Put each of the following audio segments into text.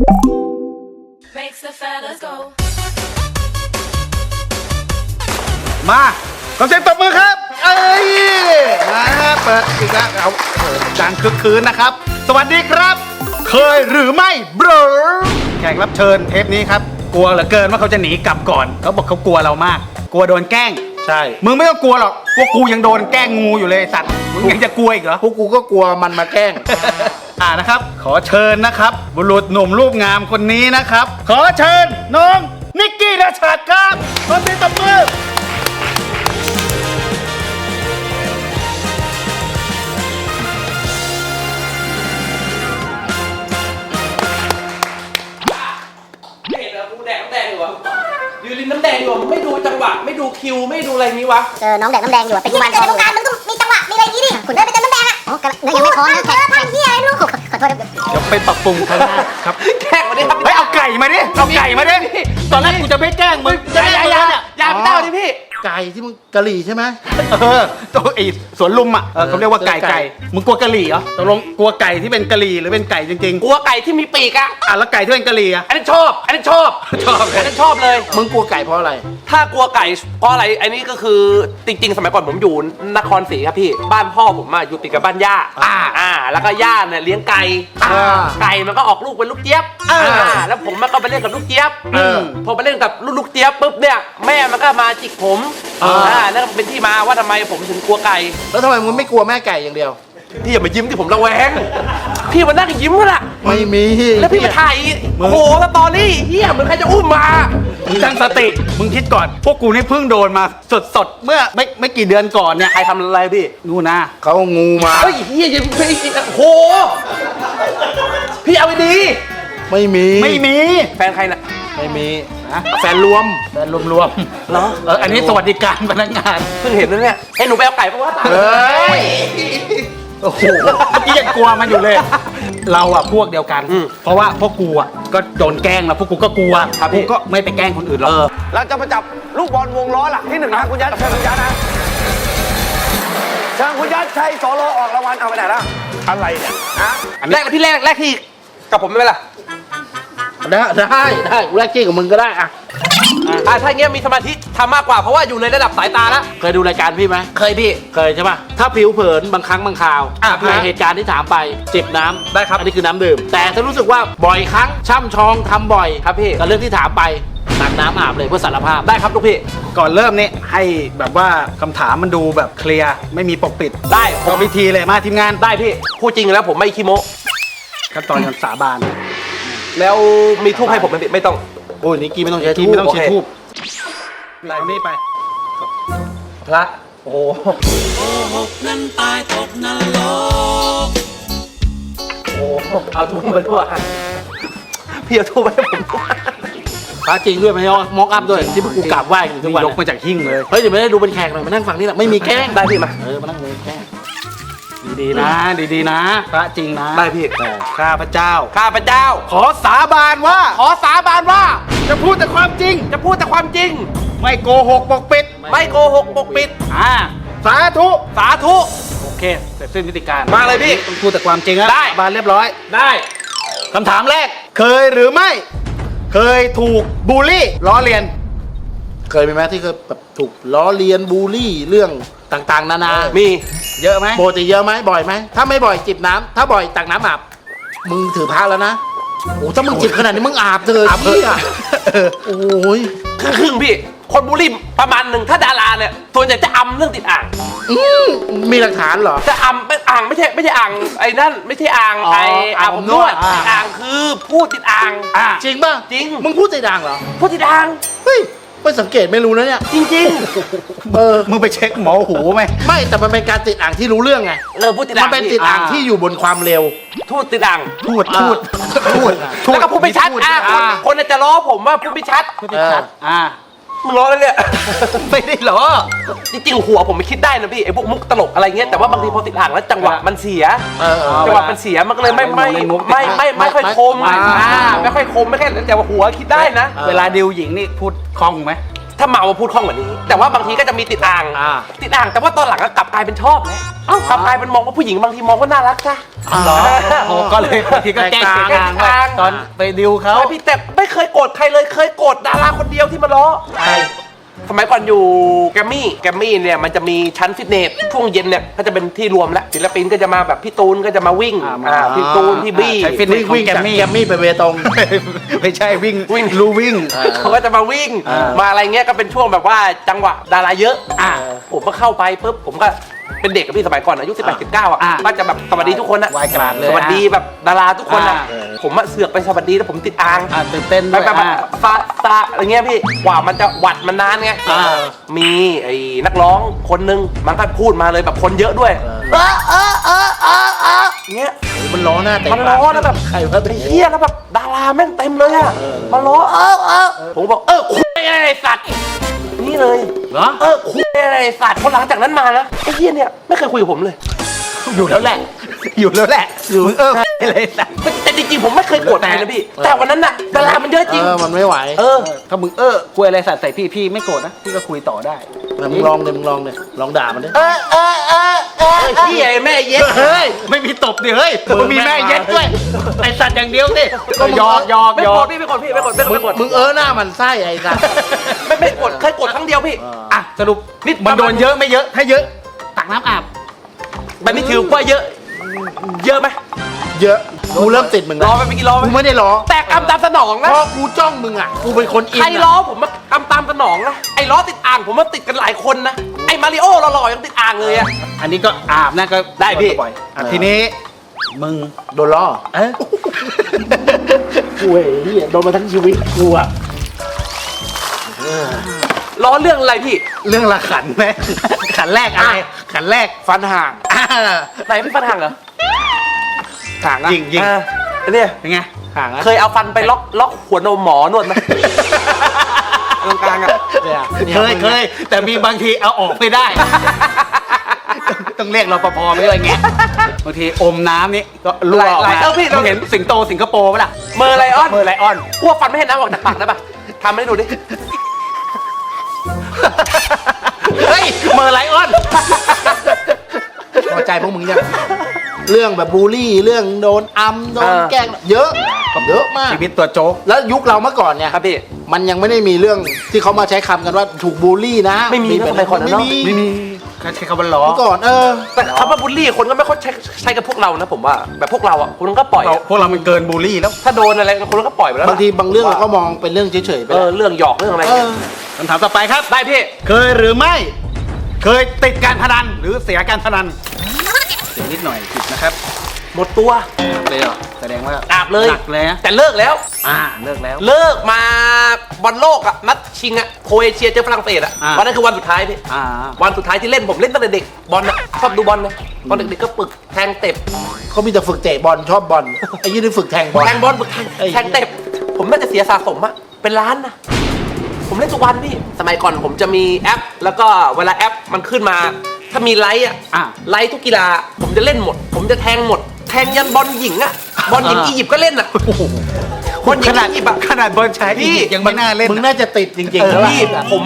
Makes the fellas go. มาขอเสียงตบมือครับ เอ้ยมาครับเปิดอีกแล้วเอาโอ้โหดังคึกคืนนะครับ สวัสดีครับ เคยหรือไม่เบรอแขกรับเชิญเทปนี้ครับ กลัวเหลือเกินว่าเขาจะหนีกลับก่อน เขาบอกเขากลัวเรามาก กลัวโดนแกล้ง ใช่ มึงไม่ต้องกลัวหรอกพวกกูยังโดนแกล้งงูอยู่เลยไอ้สัตว์ มึงยังจะกลัวอีกเหรอ พวกกูก็กลัวมันมาแกล้ง อ่านะครับ ขอเชิญนะครับ บุรุษหนุ่มรูปงามคนนี้นะครับ ขอเชิญน้องนิกกี้ราชาครับขอเสียงตบมือเห็นแล้วกูแดกน้ำแดงอยู่วะยืนริมน้ำแดงอยู่วะไม่ดูจังหวะ ไม่ดูคิว ไม่ดูอะไรนี้วะ เจอน้องแดกน้ำแดงอยู่อะเป็นกุมารทองในวงการมันต้องมีจังหวะ มีอะไรอย่างนี้ดิ คุณเดินไปเจอน้ำแดงอะอ๋อก็เนื้อยังไม่พอนะแขกแขกที่อะไรลูกขอขอโทษนะเดี๋ยวไปปรับปรุงครั้งหน้าครับ แขกวันนี้ครับ เฮ้ยเอาไก่มาดิ เอาไก่มาดิ ตอนแรกกูจะไม่แกล้งมึงอจะย่าไม่อย่าแกอล้ย่าง ไก่ที่มึงกะหรี่ใช่ไหมเออตัวไอ้สวนลุมอะเออเขาเรียกว่าไก่ไก่มึงกลัวกะหรี่เหรอตกลงกลัวไก่ที่เป็นกะหรี่หรือเป็นไก่จริงกลัวไก่ที่มีปีกอะ ๆอะแล้วไก่ที่เป็นกะหรี่อะ อันนี้ชอบ อันนี้ชอบ ชอบเลย อันนี้ชอบเลย มึงกลัวไก่เพราะอะไร ถ้ากลัวไก่เพราะอะไร อันนี้ก็คือจริง ๆ สมัยก่อนผมอยู่นครศรีครับพี่ บ้านพ่อผมอะอยู่ติดกับบ้านย่า อ่าอ่า แล้วก็ย่าเนี่ยเลี้ยงไก่ อ่าไก่มันก็ออกลูกเป็นลูกเจี๊ยบ อ่าอ่าแล้วผมมันก็ไปเล่นกับลูกเจี๊ยบเออ พอไปเล่นกับลูกลูกเจี๊ยบปุ๊บเนี่ย แม่มันก็มาจิกผม อ่า อ่านั่นก็เป็นที่มาว่าทำไมผมถึงกลัวไก่ แล้วทำไมมึงไม่กลัวแม่ไก่อย่างเดียว พี่อย่ามายิ้มที่ผมระแวง พี่มานั่งยิ้มกันละไม่มีแล้วพี่มาถ่ายโอ้โหสตอรี่เฮียเหมือนใครจะอุ้มมามึงตั้งสติ มึงคิดก่อน พวกกูนี่เพิ่งโดนมาสดๆเมื่อไม่ไม่กี่เดือนก่อนเนี่ย ใครทำอะไรพี่นู่นนะเขาเอางูมา เฮ้ยเฮียยังไม่โอ้โห พี่เอาไปดี ไม่มี ไม่มี แฟนใครน่ะไม่มีนะแฟนรวมแต่รวมๆเหรอเอออันนี้สวัสดิการพนักงานเพิ่งเห็นนะเนี่ยให้หนูไปเอาไก่ปะวะเฮ้ยโอ้โหเมื่อกี้ยังกลัวมันอยู่เลย เราอะพวกเดียวกัน เพราะว่าพวกกูอะก็โดนแกล้งแล้วพวกกูก็กลัวกูก็ไม่ไปแกล้งคนอื่นหรอกเราจะมาจับลูกบอลวงล้อหลักที่หนึ่งนะคุณยัดเชิญคุณยัดนะเชิญคุณยัดชัยโสโลออกรางวัลเอาไปไหนล่ะอะไรเนี่ยฮะแรกพี่แรกแรกที่กับผมไม่เป็นไร ได้ได้ได้กูแลกจี้กับมึงก็ได้อะอ่าถ้าอย่างเงี้ยมีสมาธิทำมากกว่าเพราะว่าอยู่ในระดับสายตาแล้ว เคยดูรายการพี่ไหมเคยพี่ เคยใช่ป่ะถ้าผิวเผินบางครั้งบางคราวอะในเหตุการณ์ที่ถามไปจิบน้ำได้ครับ อันนี้คือน้ำดื่ม แต่ถ้ารู้สึกว่าบ่อยครั้งช่ำชองทำบ่อยครับพี่ กับเรื่องที่ถามไปตักน้ำอาบเลยเพื่อสารภาพได้ครับลูกพี่ ก่อนเริ่มนี่ให้แบบว่าคำถามมันดูแบบเคลียร์ไม่มีปกปิดได้ผขอมพิธีเลยมาทีมงาน ได้พี่พูดจริงแล้วผมไม่ขี้โม้ขั้นตอนการสาบาน แล้วมีทูบให้ผมไหมพี่ไม่ต้อง โอ้ยนี่กี้ไม่ต้องใช้ทีทูไม่บต้องใช้โอเคทูบเอานี่ไป พระ โอ้โหโอ้โหเอาทูบมาด้วยพี่เอาทูบมาให้ผมด้วย พระจริงด้วยไหมมอกอัพด้วยที่พวกกูกราบไหว้กันอยู่ทุกวันยกมาจากหิ้งเลย เฮ้ยเดี๋ยวไม่ได้ดูเป็นแขกหน่อยมานั่งฟังนี่แหละไม่มีแกล้งได้พี่มา เออมานั่งเลยแกล้ง ดีๆนะ ดีๆนะ พระจริงนะได้พี่แต่ข้าพเจ้า ข้าพเจ้า ขอสาบานว่า ขอสาบานว่า จะพูดแต่ความจริง จะพูดแต่ความจริง ไม่โกหกปกปิด ไม่โกหกปกปิด อ่า สาธุ สาธุ โอเค เสร็จสิ้นพิธีการมาเลยพี่ต้องพูดแต่ความจริงนะได้ สาบานเรียบร้อย ได้ คำถามแรก เคยหรือไม่ เคยถูกบูลลี่ล้อเลียน เคยมีไหมที่เคยแบบถูกล้อเลียนบูลลี่เรื่องต่างๆ นานามีเยอะไหมปกติเยอะไหมบ่อยไหมถ้าไม่บ่อยจิบน้ำถ้าบ่อยตักน้ำอาบมึงถือพระแล้วนะโอ้ถ้ามึงจิบขนาดนี้มึงอาบเถอะอาบเถพี่อะอะโอ้ยครึ่งครึ่งๆพี่ คนบุรีประมาณหนึ่งถ้าดาราเนี่ยส่วนใหญ่จะอำเรื่องติดอ่าง อืมมีหลักฐานเหรอ จะอำเป็นอ่างไม่ใช่ไม่ใช่อ่างไอ้นั่นไม่ใช่อ่างอ๋อไอ้อ่างผมนวดอ่า อ่างคือพูดติดอ่างอะจริงป่ะจริง มึงพูดใจดังเหรอ พูดติดอ่าง เฮ้ย ไม่สังเกตไม่รู้นะเนี่ยจริงเออมึงไปเช็คหมอหูไหมไม่แต่มันเป็นการติดอ่างที่รู้เรื่องไงๆเริ่มพูดติดมัอ่านงเป็นติพี่ดอ่างอ่าที่อยู่บนความเร็วพูดติดอ่างพูดพูดพูดแล้วก็พูดไม่ชัดอะคนอ่าคนอาจจะล้อผมว่าพูดไม่ชัดพูดไม่ชัดอ่า มึงล้อแล้วเนี่ย ไม่ได้เหรอจริงๆหัวผมไม่คิดได้นะพี่ไอ้พวกมุกตลกอะไรเงี้ยแต่ว่าบางทีพอติดอ่างแล้วจังหวะมันเสียเออเออจังหวะมันเสียมันก็เลยไม่ไม่เล่นมุกไม่ไม่ไม่ค่อยคมไม่อ่าไม่ค่อยคมไม่ค่อยแต่ว่าหัวคิดได้นะเออเวลาดิวหญิงนี่พูดคล่องไหม ถ้าเมามาพูดคล่องกว่านี้ แต่ว่าบางทีก็จะมีติดอ่าง อ่า ติดอ่างแต่ว่าตอนหลังก็กลับกลายเป็นชอบนะเอ้ากลับกลายเป็นมองว่าผู้หญิงบางทีมองว่าน่ารักจ้ะเหรอโอ้ก็เลยบางทีก็แกล้งเสียงดังว่าตอนไปดิวเขาไม่พี่แต่ไม่เคยโกรธใครเลยเคยโกรธดาราคนเดียวที่มาล้อ สมัยก่อนอยู่แกรมมี่แกรมมี่เนี่ยมันจะมีชั้นฟิตเนสช่วงเย็นเนี่ยก็จะเป็นที่รวมแล้วศิลปินก็จะมาแบบพี่ตูนก็จะมาวิ่งอ่ามาอ่าพี่ตูนพี่บี้ ใช้ฟิตเนสของวิ่งแกจากมมี่แกมมี่ไปเวตง ไม่ใช่วิ่งวิ่งรู้วิ่ง เขาก็จะมาวิ่งอ่ามมาอะไรเงี้ยก็เป็นช่วงแบบว่าจังหวะดาราเยอะอ่าผมก็เข้าไปปุ๊บผมก็ เป็นเด็กกับพี่สมัยก่อนอายุ18 19อะอ่าก็จะแบบสวัสดีทุกคนอะไหว้กราบเลยสวัสดีแบบดาราทุกคนอะอ่า ผมอะเสือกไปสวัสดีแล้วผมติดอ่าง อ่าตื่นเต้นแบด้วยบแบบอ่าซาซาอะไรเงี้ยพี่กว่ามันจะหวัดมันนานไงอ่า มีไอ้นักร้องคนนึงมันก็พูดมาเลยแบบคนเยอะด้วยเออเออเออเออเออเงี้ยมันล้อหน้าเตะมันล้อนะแบบใครวะไอ้เฮียแล้วแบบดาราแม่งเต็มเลยอะมันล้อเออเออผมบอกเออคุยอะไรไอ้สัตว์ นี่เลยเหรอ เออคุยอะไรไอ้สัตว์พอหลังจากนั้นมานะไอ้เฮียเนี่ยไม่เคยคุยกับผมเลย อยู่แล้วแหละ อยู่แล้วแหละอยู่เออ อะไรสักแต่จริงๆผมไม่เคยโกรธใครนะพี่ แต่วันนั้นน่ะดารามันเยอะจเอริงอมันไม่ไหวเออ ถ้ามึงเออคุยอะไรสัตว์ใส่พี่พี่ไม่โกรธนะพี่ก็คุยต่อได้ แต่มึงลองดิมึงลองดิลองด่ามันดิเออเออเออเออเฮียไอ้แม่เย็ดเฮ้ยไม่มีตบดิเฮ้ยมันมีแม่เย็ดด้วยไอสัตว์อย่างเดียวสิหยอกหยอกไม่หยโกอรกธพี่ไม่โกรธพี่ไม่โกรธไม่โกรธไม่โกรธมึงเออหน้ามันไส้ไอ้สัสไม่ไม่โกรธเคยโกรธครั้งเดียวพี่อะสรุปนี่มันโดนเยอะไม่เยอะถ้าเยอะ ตักน้ำอาบแบบนี้ถือว่าเยอะ เยอะไหม เยอะกูเริ่มติดมึงรแล้อวไปเมื่อกี้รอไหม กูไม่ได้ล้อแต่กำตามสนองนะเพราะกูจ้องมึงอะ กูเป็นคนอินใครอะล้อผมมากำตามสนองนะไอ้ล้อติดอ่างผมมันติดกันหลายคนนะไอ้มาริโอหล่อๆยังติดอ่างเลยอะ อันนี้ก็อาบนะก็ได้พี่บ่อยๆอะทีนี้ มึง โดนล้อเอ๊ะกูเฮ้ยโดนมาทั้งชีวิตกูอะ ล้อเรื่องอะไรพี่ เรื่องละขันไหมขันแรกอะไร ขันแรกฟันห่าง อ่าไหนพี่ฟันห่างเหรอ ห่างอะยิงยิง อ่าอันเนี่ยเป็นไงห่างอะเคยเอาฟันไปล็อกล็อกหัวนมหมอนวดไหม ตรงกลางอะเนี่ยเคยเคยแต่มีบางทีเอาออกไม่ได้ ต้องเรียกรปภไปด้วยไงบางทีอมน้ำนี่ก็รั่วออกหลายมาเออพี่เรา เห็นสิงโตสิงคโปร์ปะล่ะเมอร์ไลออนเมอร์ไลออน กลัวฟันไม่ให้น้ำออกจากปากได้ปะทำให้ดูดิ เฮ้ย เมอร์ไลออน พอใจพวกมึงยัง เรื่องแบบบูลลี่ เรื่องโดนอัมโดนเออแกล้งเยอะเยอะมาก ชีวิตตัวโจ๊กแล้วยุคเราเมื่อก่อนเนี่ยครับพี่ มันยังไม่ได้มีเรื่องที่เขามาใช้คำกันว่าถูกบูลลี่นะไม่มีนะแบบสมัยก่อนนะไม่เนอะ มีไม่มีใช้คำว่าล้อเมื่อก่อนเออ แต่คำว่าบูลลี่คนก็ไม่ค่อยใช้ใช้กับพวกเรานะผมว่าแบบพวกเราอะคนก็ปล่อยเราอะพวกเรามันเกินบูลลี่แล้ว ถ้าโดนอะไรคนก็ปล่อยไปแล้วบางทีบางเรื่องเราก็มองเป็นเรื่องเฉยๆไปเอแล้วอเรื่องหยอกเรื่องอะไรเออคำถามต่อไปครับ ได้พี่ เคยหรือไม่ เคยติดการพนันหรือเสียการพนัน เสียนิดหน่อยผิดนะครับ หมดตัวเลยเหรอแสดงว่าอาบเลย หนักเลยนะแต่เลิกแล้ว อ่าเลิกแล้ว เลิกมาบอลโลกอะนัดชิงอะโครเอเชียเจอฝรั่งเศสอะอ่า วันนั้นคือวันสุดท้ายพี่ อ่า วันสุดท้ายที่เล่นผมเล่นตั้งแต่เด็กบอลอะชอบดูบอลเลยตอนเด็กๆก็ปึกแทงเต็บเขามีแต่ฝึกเตะบอลชอบบอลไอ้ยี่นี่ฝึกแทงบอล แทงบอลปึกแทงไอ้ แทงเต็บผมน่าจะเสียสะสมอะเป็นล้านนะผมเล่นทุกวันพี่สมัยก่อนผมจะมีแอป แล้วก็เวลาแอปมันขึ้นมา ถ้ามีไลท์อะอ่าไลท์ทุกกีฬา ผมจะเล่นหมด ผมจะแทงหมด แทงยันบอลหญิงอะบอลหญิงอ่าอียิปต์ก็เล่นอะ บอลหญิขงนาดอียิปต์อะขนาดบอลชายพี่อียิปต์ยังไม่น่าเล่นมึงนะน่าจะติดจริงๆเออแล้วล่ะพี่ผม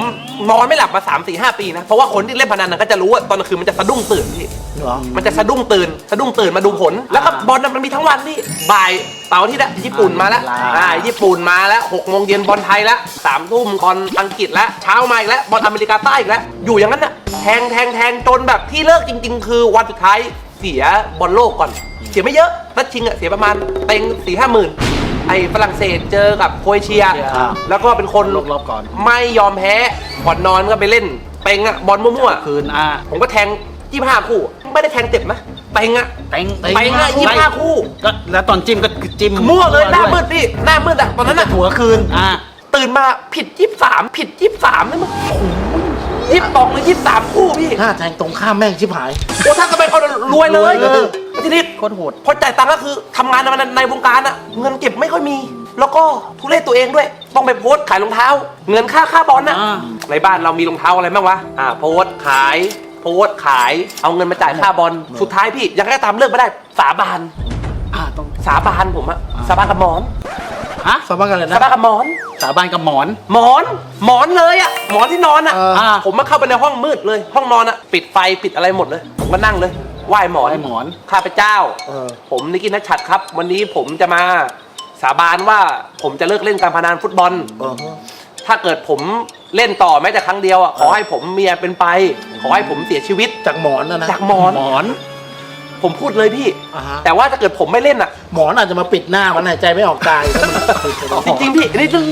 นอนไม่หลับมา 3 4 5 ปีนะ เพราะว่าคนที่เล่นพนันน่ะก็จะรู้ว่าตอนกลางคืนมันจะสะดุ้งตื่นพี่เหรอมันจะสะดุ้งตื่น สะดุ้งตื่นมาดูผล แล้วก็บอลน่ะมันมีทั้งวันพี่บ่ายเสาร์อาที่ละญี่ปุ่นมาแล้วอ่าอ่าญี่ปุ่นมาแล้วหกโมงเย็นบอลไทยแล้วสามทุ่มบอลอังกฤษแล้วเช้ามาอีกแล้วบอลอเมริกาใต้อีกแล้วอยู่อย่างนั้นน่ะแทงแทงแทงจนแบบที่เลิกจริง ๆ คือวันสุดท้ายเสียบอลโลกก่อน เสียไม่เยอะนัดชิงอะเสียประมาณเต็งสี่ห้าหมื่น ไอ้ฝรั่งเศสเจอกับโครเอเชียอ่าแล้วก็เป็นคนลบรอบก่อน ไม่ยอมแพ้ก่อนนอนก็ไปเล่นเต็งอะบอลมั่วคืนอ่าๆผมก็แทงยี่ห้าคู่ ไม่ได้แทงเจ็บนะเต็งอะเต็งเต็งอะยี่ห้าคู่ก็แล้วตอนจิ้มก็จิ้มมั่วเลยหน้ามืด้วดพี่หน้ามืดอะตอนนั้นอะหัวคืนอ่าตื่นมาผิดยี่สามผิดยี่สามนี่มันยี่สองหรือยี่สามคู่พี่ถ้าแทงตรงข้ามแม่งชิบหาย โอ้ถ้าสมัยก่อนรวยเลย รวยเลยทีนี้โคตรโหด พอจ่ายตังค์ก็คือทำงานในในวงการอะเงินเก็บไม่ค่อยมี แล้วก็ทุเรศตัวเองด้วย ต้องไปโพสต์ขายรองเท้า เงินค่าค่าบอลน่ะอ่า ในบ้านเรามีรองเท้าอะไรบ้างวะอ่าโพสต์ขาย โพสต์ขาย เอาเงินมาจ่ายค่าบอลสุดท้ายพี่ยังไงก็ตามเลิกไม่ได้สาบาน อ่าต้องสาบานผมอะสาบานกับหมอนฮะฟังบ้างกันเลยสานะบานกับหมอนสสาบานกับหมอน หมอนหมอนเลยอะหมอนที่นอนอะเอออ่า ผมมาเข้าไปในห้องมืดเลย ห้องนอนอะปิดไฟปิดอะไรหมดเลย ผมก็นั่งเลย ไหว้หมอน ไหว้หมอน ข้าพเจ้า เออ ผมนิกกี้นัชชัดครับ วันนี้ผมจะมาสาบานว่าผมจะเลิกเล่นการพนันฟุตบอล เออ ถ้าเกิดผมเล่นต่อแม้แต่ครั้งเดียวอะขอให้ผมเมียเป็นไป ขอให้ผมเสียชีวิต จากหมอนนะนะจากหมอน หมอน ผมพูดเลยพี่ อ่าฮะ แต่ว่าถ้าเกิดผมไม่เล่นอะ หมอนอาจจะมาปิดหน้ามันหายใจไม่ออกตายถ้ามันปิดไปแล้วจริงๆพี่อันนี้เรื่อง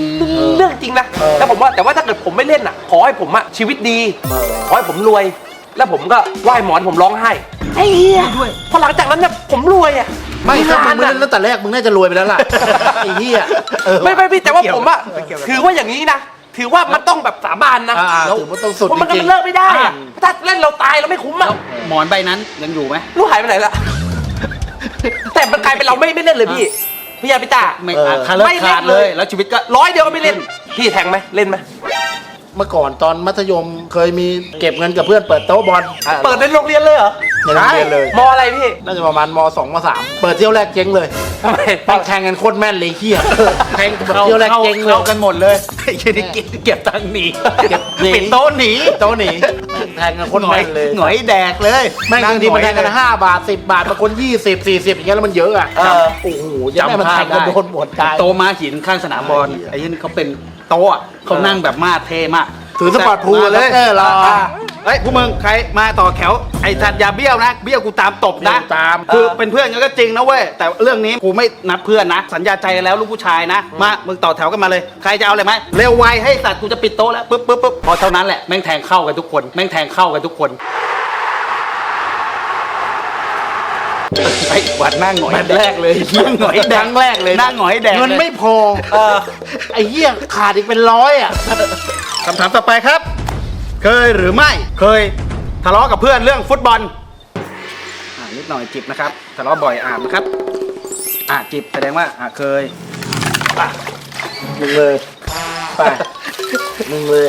เรื่องจริงนะเออแล้วผมว่าแต่ว่าถ้าเกิดผมไม่เล่นอะ ขอให้ผมอะชีวิตดี เออ ขอให้ผมรวย แล้วผมก็ไหว้หมอนผมร้องไห้ ไอ้เหี้ยด้วยพอหลังจากนั้นเนี่ยผมรวยอะไม่ถ้ามึงไม่งานเล่นอะตั้งแต่แรกมึงน่าจะรวยไปแล้วล่ะไอ้เหี้ยเออไม่ไม่พี่แต่ว่าผมอะไม่เกี่ยวถือว่าอย่างนี้นะถือว่ามันต้องแบบสาบานนะอ่าถือว่าต้องสุดเพราะมันก็จริงๆมันเลิกไม่ได้อะถ้าเล่นเราตายเราไม่คุ้มอะหมอนใบนั้นยังอยู่ไหมลูกหายไปไหนละแต่มันกลายเป็นเราไม่ไม่เล่นเลยพี่พี่ยาพี่ตา ไม่เอออาจคาเลิกไม่เล่น ขาดเลยเลย แล้วชีวิตก็ ร้อยเดียวก็ไม่เล่น พี่แทงไหมเล่นไหมเมื่อก่อนตอนมัธยมเคยมีเก็บเงินกับเพื่อนเปิดโต๊ะบอล เปิดในโรงเรียนเลยเหรอ ในโรงเรียนเลย มออะไรพี่ น่าจะประมาณมสองมสามเปิดเที่ยวแรกเจ๊งเลยทำไม แม่งแทงกันโคตรแม่นเลยเฮียแทงแบบเข้าเที่ยวแรกเข้าเจ๊งเลยเข้ากันหมดเลยไอ้เหี้ยนี่เก็บเก็บตังค์หนีเก็บหนี ปิดโต๊ะหนีโต๊ะหนีแทงกันโคตรหน่อแม่ยนเลยหน่อยแดกเลยแม่งบางทีมันแทงกันหอยเลยห้าบาทสิบบาทบางคนยี่สิบสี่สิบอย่างเงี้ยแล้วมันเยอะอะเออโอ้โหยังไม่มันแทงกันโดนหมดตาย โตะม้าหินข้างสนามบอลไอ้ยี่นี่เขาเป็นโต๊ะอะเขานั่งแบบมาเท่มาก ถือสปอร์ตพูลเลยเออรออะเฮ้ยพวกมึงใครมาต่อแถวไอ้สัตว์อย่าเบี้ยวนะ เบี้ยวกูตามตบนะเบี้ยวตามคือเป็นเพื่อนกันก็จริงนะเว้ยแต่เรื่องนี้กูไม่นับเพื่อนนะ สัญญาใจกันแล้วลูกผู้ชายนะ มามึงต่อแถวกันมาเลยใครจะเอาอะไรไหมเร็วไวให้สัตว์กูจะปิดโต๊ะแล้วปึ๊บปึ๊บปึ๊บพอเท่านั้นแหละแม่งแทงเข้ากันทุกคนแม่งแทงเข้ากันทุกคน ไอ้หวัดหน้าหงอยแมตช์แรกเลยนั่งหงอยแดครั้งงแรกเลยหน้าหงอยแดงเงินลยไม่พอไอ้เหี้ยขาดอีกเป็นร้อยอะคำถามต่อไปครับ เคยหรือไม่เคยทะเลาะกับเพื่อนเรื่องฟุตบอลอ่านิดหน่อยจิบนะครับทะเลาะบ่อยอ่านนะครับ อ่าจิบแสดงว่าอ่าเคยมึงเลยไปมึงเลย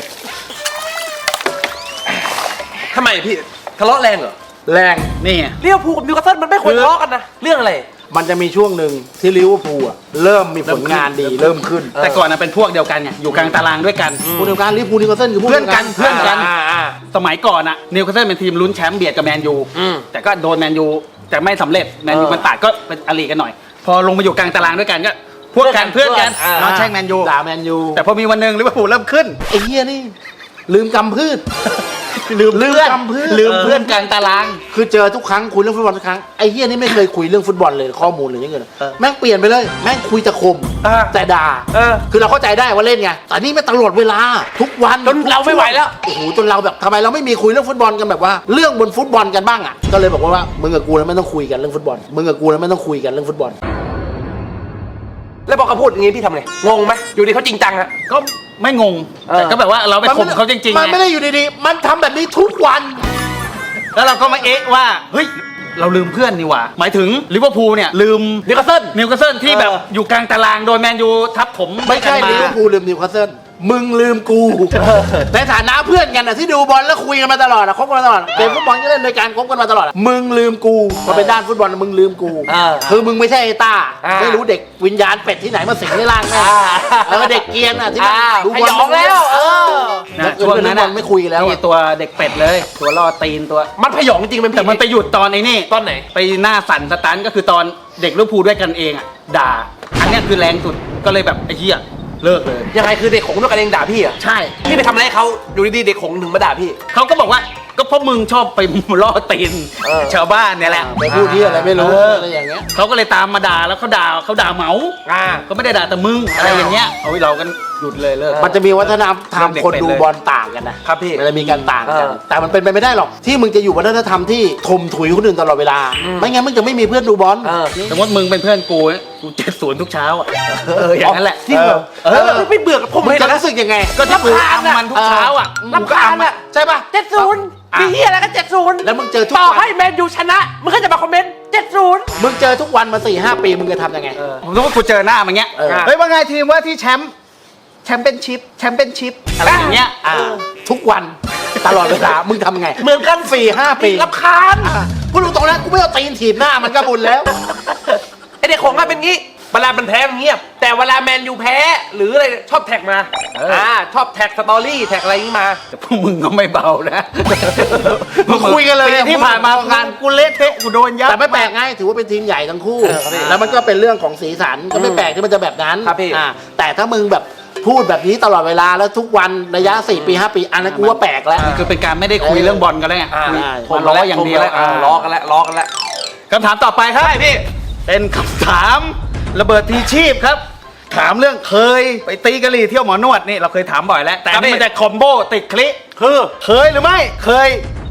ทำไมพี่ทะเลาะแรงเหรอ แรงนี่ไงเลี้ยวภูลกับนิวคาสเซิลมันไม่ควรทะเลาะกันนะ เรื่องอะไร มันจะมีช่วงหนึ่งที่ลิเวอร์พูลอะเริ่มมีผลงานดีเริ่มขึ้น แต่ก่อนน่ะเป็นพวกเดียวกันไงอยู่กลางตารางด้วยกันผู้เดียวกันลิเวอร์พูลนิวคาสเซิลคือพวกเพื่อนกันดียวเพื่อนกันอ่าอ่า สมัยก่อนอะนิวคาสเซิลเป็นทีมลุ้นแชมป์เบียดกับแมนยูอืม แต่ก็โดนแมนยูแต่ไม่สำเร็จแมนยูเออมันตัดก็เป็นอลีกันหน่อย พอลงมาอยู่กลางตารางด้วยกันก็พวกกันเพื่เพื่ออนนกักันนอ่าน้องแช่งแมนยูด่าแมนยูแต่พอมีวันหนึ่งลิเวอร์พูลเริ่มขึ้นไอ้เหี้ยนี่ ลืมกำพืช ลืมลืมเพื่อนกำพืชลืมเพื่อนกลางตาราง คือเจอทุกครั้งคุยเรื่องฟุตบอลทุกครั้งไอ้เหี้ยนี่ไม่เคยคุยเรื่องฟุตบอลเลยข้อมูลหรือยังไงเลยเออแม่งเปลี่ยนไปเลย แม่งคุยแต่คมอ่าแต่ด่าเออคือเราเข้าใจได้ว่าเล่นไงแต่นี่ไม่ตลอดเวลาทุกวันจนเราไม่ไหวแล้ว โอ้โหจนเราแบบทำไมเราไม่มีคุยเรื่องฟุตบอลกันแบบว่า เรื่องบนฟุตบอลกันบ้างอะก็เลยบอกว่าว่ามึงกับกูแล้วไม่ต้องคุยกันเรื่องฟุตบอลมึงกับกูแล้วไม่ต้องคุยกันเรื่องฟุตบอล แล้วพอเขาพูดอย่างงี้พี่ทำไงงงไหมอยู่ดีเขาจริงจังอะก็ ไม่งงเออ แต่ก็แบบว่าเราไปข่มเขาจริงๆมันไงไม่ได้อยู่ดีๆ มันทำแบบนี้ทุกวัน แล้วเราก็มาเอ๊ะว่าเฮ้ยเราลืมเพื่อนนี่หว่า หมายถึงลิเวอร์พูลเนี่ยลืม นิวคาสเซิล นิวคาสเซิลที่แบบเอออยู่กลางตารางโดยแมนยูทับผมไม่ใช่กันลิเวอร์พูลลืมนิวคาสเซิล มึงลืมกู ในฐานะเพื่อนกันอะที่ดูบอลแล้วคุยกันมาตลอดอะคบกันมาตลอดเกมฟุตบอลก็เล่นด้วยกันคบกันมาตลอดอะมึงลืมกูพอเป็นด้านฟุตบอลมึงลืมกู อ่าคือมึงไม่ใช่ไอ้ต้าอ่าไม่รู้เด็กวิญญาณเป็ดที่ไหนมาสิงในร่างแม่อ่า เออเด็กเกรียนอะที่อ่าดูขบอลยองแล้วเออ นะช่วงนั้นไม่คุยแล้วนี่อะตัวเด็กเป็ดเลย ตัวล่อตีนตัว มันพยองจริงไหมพี่แต่มันไปหยุดตอนไอ้นี่ตอนไหน ไปหน้าสั่นสตันก็คือตอนเด็กลิเวอร์พูลด้วยกันเองอะด่า อันเนี้ยคือแรงสุดก็เลยแบบไอ้เหี้ย เลิกเลย ยังไงคือเด็กของด้วยกันเองด่าพี่อะใช่ พี่ไปทำอะไรให้เขาอยู่ดีๆเด็กของถึงมาด่าพี่ เขาก็บอกว่าก็เพราะมึงชอบไปล่อตีนเออ ชาวบ้านเนี่ยแหละไปพูดที่อะไรไม่รู้เออออะไรอย่างเงี้ย เขาก็เลยตามมาด่าแล้วเขาด่าเขาด่าเหมาอ่า ก็ไม่ได้ด่าแต่มึงอะไรอย่างเงี้ยเอาไว้เรากันหยุดเลยเลิก มันจะมีวัฒนธรรมเด็กคนเป็ดดูเลยบอลต่างกันนะครับพี่มันจะมีการต่างกัน เออแต่มันเป็นไปไม่ได้หรอก ที่มึงจะอยู่วัฒนธรรมที่ถมถุยคนอื่นตลอดเวลา ไม่งั้นมึงจะไม่มีเพื่อนดูบอล เออ สมมติมึงเป็นเพื่อนกู กูเจ็ดศูนย์ทุกเช้าอะเอออย่างนั้นแหละจริงเหรอเออ แล้วไม่เบื่อกับผมมึงเลยจะนะรู้สึกยังไง ก็ที่กูอัมมันทุกเช้าอะรำคาญอะใช่ป่ะ เจ็ดศูนย์พี่เฮียอะไรกันเจ็ดศูนย์แล้วมึงเจอทุกต่อวันให้แมนยูชนะ มึงก็จะมาคอมเมนต์เจ็ดศูนย์ มึงเจอทุกวันมาสี่ห้าปีมึงจะทำยังไง ผมรู้ว่ากูเจอหน้ามันเงี้ยเออ เฮ้ยว่าไงทีมว่าที่แชมป์แชมเปี้ยนชิพแชมเปี้ยนชิพอะไรอย่างเงี้ยอ่าทุกวันตลอดเวลา มึงทำไง เหมือนกันสี่ห้าปี รำคาญอะกูรู้ตรงนั้นกูไม่เอาตีนถีบหน้ามันก็บุญแล้ว ไอเด็กของอะเป็นงี้ เวลามันแพ้มันเงียบ แต่เวลาแมนยูแพ้ หรืออะไรชอบแท็กมาอ่าชอบแท็กสตอรี่แท็กอะไรอย่างนี้มาแต่พวกมึงก็ไม่เบานะมึงคุยกันเลยที่ผ่านมาของานกูเละเทะกูโดนยับแต่ไม่แปลกไงถือว่าเป็นทีมใหญ่ทั้งคู่เออครับพี่แล้วมันก็เป็นเรื่องของสีสันก็ไม่แปลกที่มันจะแบบนั้นครับพี่อ่าแต่ถ้ามึงแบบพูดแบบนี้ตลอดเวลาแล้วทุกวันระยะ 4 ปี 5 ปี อันนั้นกูว่าแปลกแล้วคือเป็นการไม่ได้คุยเรื่องบอลกันแล้วไงอ่าคุยคนล้ออย่างเดียวอ่าล้อกันแล้วล้อกันแล้วคำถามต่อไปครับใช่พี่ เป็นคำถามระเบิดทีชีพครับ ถามเรื่องเคยไปตีกะหรี่เที่ยวหมอนวดนี่เราเคยถามบ่อยแล้ว แต่อันนี่ครับพี่มันจะคอมโบติดคลิคือเคยหรือไม่เคย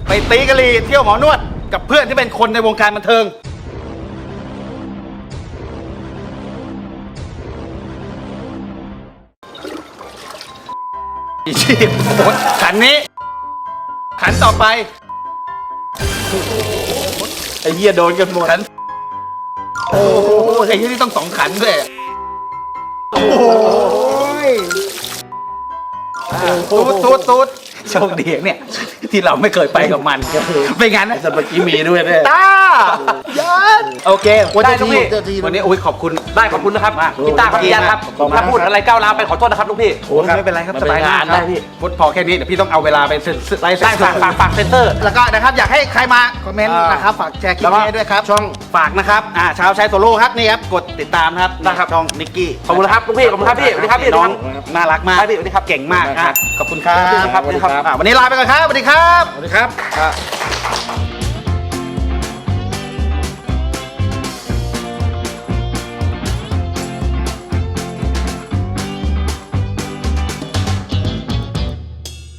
ไปตีกะหรี่เที่ยวหมอนวด กับเพื่อนที่เป็นคนในวงการบันเทิงทีชีพโอ้โหขันนี้ ขันต่อไปไอ้เหี้ยโดนกันหมดขัน โอ้โหไอ้ที่นี่ต้องสองขันด้วยโอ้ยตูดตูดตูดโชคดีเนี่ย ที่เราไม่เคยไปกับมันไม่งั้นนะแต่เมื่อกี้มีด้วยเนี่ยตายัน โอเควันได้นี้ทุกทีพี่เจ้าทีวันนี้อุ้ยขอบคุณได้ขอบคุณนะครับมากพี่ตาขออนุญาตครับขอบคุณมากถ้าพูดอะไรก้าวร้าวไปขอโทษนะครับลูกพี่ โอ้ไม่เป็นไรครับมันสเป็นบายงานได้ได้พี่พูดพอแค่นี้เดี๋ยวพี่ต้องเอาเวลาไปไล่ได้ฝากฝากฝากเซนเตอร์ แล้วก็นะครับอยากให้ใครมาคอมเมนต์อ่านนะครับฝากแชร์คลิปแล้วก็นี้ด้วยครับ ช่องฝากนะครับ อ่าชาวใช้โซโล่ครับนี่ครับกดติดตามครับได้ครับ ช่องนิกกี้ขอบคุณนะครับลูกพี่ขอบคุณครับพี่สวัสดีครับพี่น้องน่ารักมากได้พี่สวัสดีครับ เก่งมากครัอะบขอบคุณครับสวัสดีครับสวัสดีครับอะวันนี้ลาไปก่อนครับสวัสดีครับสวัสดีครับ